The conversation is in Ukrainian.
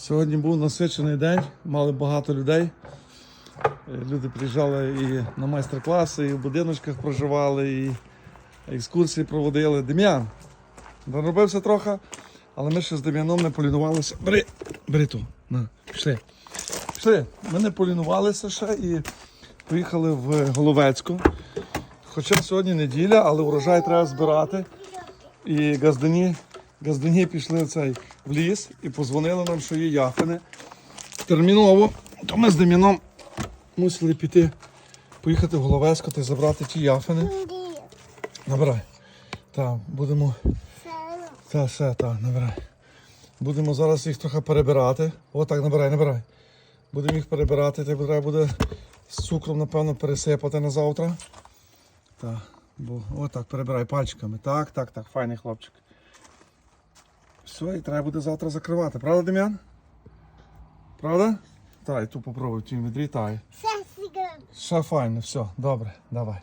Сьогодні був насичений день, мали багато людей. Е, Люди приїжджали і на майстер-класи, і в будиночках проживали, і екскурсії проводили. Дем'ян, доробився трохи, але ми ще з Дем'яном не полінувалися. Бери, бери ту, на, пішли. Пішли. Ми не полінувалися ще і поїхали в Головецьку. Хоча сьогодні неділя, але урожай треба збирати. І газдані, газдані пішли в цей в ліс і позвонили нам, що є яфини. Терміново, то ми з Дем'яном мусили піти, поїхати в Головецьку та забрати ті яфини. Набирай. Так, будемо. Та, все, так, набирай. Будемо зараз їх трохи перебирати. О, так, набирай, набирай. Будемо їх перебирати, так треба буде з цукром, напевно, пересипати на завтра. Так, бо отак перебирай пальчиками. Так, так, так, файний хлопчик. Все, і треба буде завтра закривати. Правда, Дем'ян? Правда? Так, і ту попробуй тім відрі, так. Все файно, все, добре, давай.